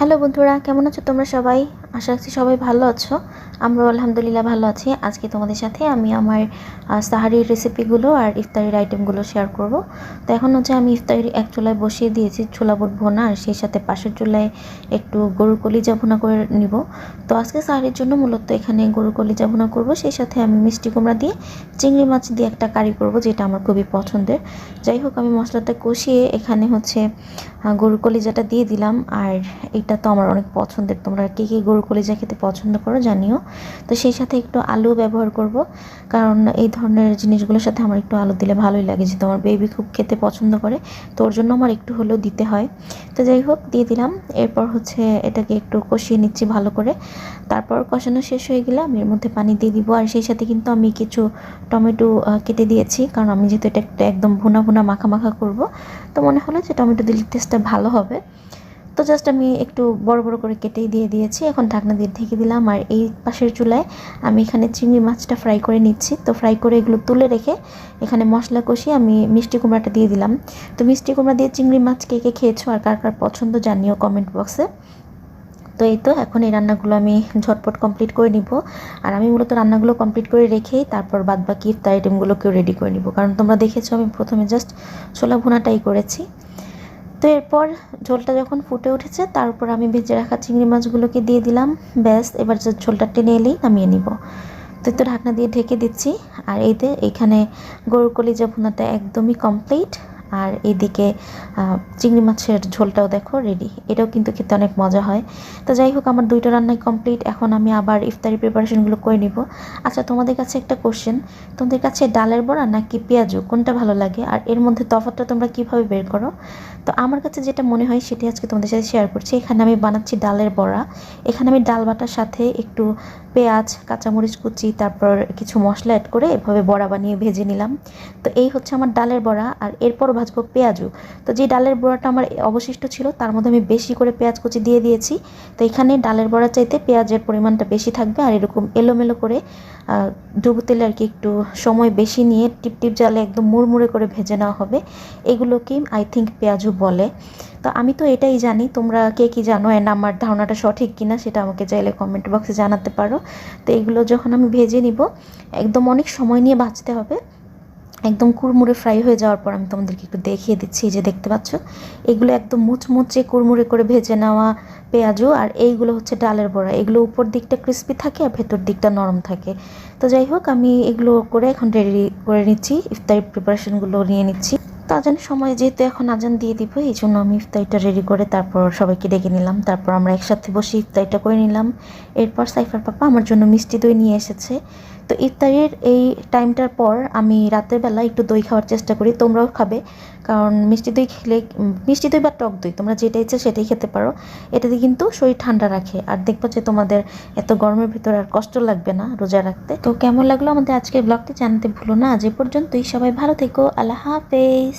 Hello বন্ধুরা, কেমন আছো তোমরা সবাই? আশা রাখছি সবাই ভালো আছো। আমরাও আলহামদুলিল্লাহ ভালো আছি। আজকে তোমাদের সাথে আমি আমার সাহারির রেসিপিগুলো আর ইফতারির আইটেমগুলো শেয়ার করব। তো এখন হচ্ছে আমি ইফতারির এক চুলায় বসিয়ে দিয়েছি ছোলা বুট ভোনা আর সেই সাথে পাশের চুলায় একটু গরুর কলিজা ভুনা করে নিব। তো আজকে সাহারির জন্য মূলত এখানে গরুর কলিজা ভুনা করব। সেই সাথে আমি মিষ্টি কুমড়া দিয়ে চিংড়ি মাছ দিয়ে একটা কারি করব, যেটা আমার খুবই পছন্দের। যাই হোক, আমি মশলাটা কষিয়ে এখানে হচ্ছে গরুর কলিজাটা দিয়ে দিলাম। আর এটা তো আমার অনেক পছন্দের। তোমরা কে কে গরুর কলিজা খেতে পছন্দ করো জানিও। তো সেই সাথে একটু আলু ব্যবহার করব। কারণ এই ধরনের জিনিসগুলোর সাথে আমার একটু আলু দিলে ভালোই লাগে, যেহেতু আমার বেবি খুব খেতে পছন্দ করে। তো ওর জন্য আমার একটু হলেও দিতে হয়। তো যাই হোক, দিয়ে দিলাম। এরপর হচ্ছে এটাকে একটু কষিয়ে নিচ্ছি ভালো করে। তারপর কষানো শেষ হয়ে গেলে আমি এর মধ্যে পানি দিয়ে দিব। আর সেই সাথে কিন্তু আমি কিছু টমেটো কেটে দিয়েছি। কারণ আমি যেহেতু এটা একদম ভুনা ভুনা মাখা মাখা করব, তো মনে হলো যে টমেটো দিলে টেস্টটা ভালো হবে। তো জাস্ট আমি একটু বড় বড় করে কেটেই দিয়ে দিয়েছি। এখন ঢাকনা দিয়ে ঢেকে দিলাম আর এই পাশের চুলায় আমি এখানে চিংড়ি মাছটা ফ্রাই করে নিচ্ছি। তো ফ্রাই করে এগুলো তুলে রেখে এখানে মশলা কষিয়ে আমি মিষ্টি কুমড়াটা দিয়ে দিলাম। তো মিষ্টি কুমড়া দিয়ে চিংড়ি মাছ কে কে খেয়েছো আর কার কার পছন্দ জানিও কমেন্ট বক্সে তো এই তো এখন এই রান্নাগুলো আমি ঝটপট কমপ্লিট করে নিব। আর আমি মূলত রান্নাগুলো কমপ্লিট করে রেখেই তারপর বাদ বাকি ইফতার আইটেমগুলোকেও রেডি করে নিব। কারণ তোমরা দেখেছ আমি প্রথমে জাস্ট ছোলা ভুনাটাই করেছি। তো এরপর ঝোলটা যখন ফুটে উঠেছে, তার উপর আমি ভেজে রাখা চিংড়ি মাছগুলোকে দিয়ে দিলাম। ব্যাস, এবার যে ঝোলটা টেনে এলেই নামিয়ে নিব। তো একটু ঢাকনা দিয়ে ঢেকে দিচ্ছি। আর এইতে এখানে গরুর কলিজা ভুনাটা একদমই কমপ্লিট আর এদিকে চিংড়ি মাছের ঝোলটাও দেখো রেডি এটাও কিন্তু খেতে অনেক মজা হয়। তো যাই হোক, আমার দুইটা রান্নাই কমপ্লিট এখন আমি আবার ইফতারি প্রিপারেশনগুলো করে নিব। আচ্ছা তোমাদের কাছে একটা কোশ্চেন তোমাদের কাছে ডালের বড়া নাকি পেঁয়াজু? কোনটা ভালো লাগে? আর এর মধ্যে তফাৎটা তোমরা কীভাবে বের করো? তো আমার কাছে যেটা মনে হয় সেটি আজকে তোমাদের সাথে শেয়ার করছি। এখানে আমি বানাচ্ছি ডালের বড়া। এখানে আমি ডাল বাটার সাথে একটু পেঁয়াজ, কাঁচামরিচ কুচি, তারপর কিছু মশলা অ্যাড করে এভাবে বড়া বানিয়ে ভেজে নিলাম। তো এই হচ্ছে আমার ডালের বড়া। আর এরপর ভাজবো পেঁয়াজু। তো যে ডালের বড়াটা আমার অবশিষ্ট ছিল, তার মধ্যে আমি বেশি করে পেঁয়াজ কুচি দিয়ে দিয়েছি। তো এখানে ডালের বড়া চাইতে পেঁয়াজের পরিমাণটা বেশি থাকবে আর এরকম এলোমেলো করে ডুবো তেলে আর কি একটু সময় বেশি নিয়ে টিপ টিপ জালে একদম মুড়মুড়ে করে ভেজে নেওয়া হবে। এগুলোকেই আই থিঙ্ক পেঁয়াজু বলে। তো আমি তো এটাই জানি, তোমরা কে কি জানো এন্ড আমার ধারণাটা সঠিক কিনা সেটা আমাকে চাইলে কমেন্ট বক্সে জানাতে পারো। তো এগুলো যখন আমি ভেজে নিব, একদম অনেক সময় নিয়ে বাঁচতে হবে। একদম কুড়মুড়ে ফ্রাই হয়ে যাওয়ার পর আমি তোমাদেরকে একটু দেখিয়ে দিচ্ছি যে দেখতে পাচ্ছ? এগুলো একদম মুচমুচে কুড়মুড়ে করে ভেজে নেওয়া পেঁয়াজও আর এইগুলো হচ্ছে ডালের বড়া। এগুলো উপর দিকটা ক্রিস্পি থাকে আর ভেতর দিকটা নরম থাকে। তো যাই হোক, আমি এগুলো করে এখন রেডি করে নিচ্ছি। ইফতারি প্রিপারেশনগুলো নিয়ে নিচ্ছি। তো আজানের সময় যেহেতু এখন আজান দিয়ে দিব, এই জন্য আমি ইফতারিটা রেডি করে তারপর সবাইকে ডেকে নিলাম। তারপর আমরা একসাথে বসে ইফতারিটা করে নিলাম। এরপর সাইফার পাপা আমার জন্য মিষ্টি দই নিয়ে এসেছে। তো ইফতারের এই টাইমটার পর আমি রাতের বেলা একটু দই খাওয়ার চেষ্টা করি, তোমরাও খাবে। কারণ মিষ্টি দই খেলে, মিষ্টি দই বা টক দই, তোমরা যেটা ইচ্ছে সেটাই খেতে পারো। এটাতে কিন্তু শরীর ঠান্ডা রাখে আর দেখব যে তোমাদের এত গরমের ভিতরে আর কষ্ট লাগবে না রোজা রাখতে। তো কেমন লাগল আমাদের আজকের ব্লগটি জানতে ভুলো না। আজ এ পর্যন্তই। সবাই ভালো থেকো। আল্লাহ হাফেজ।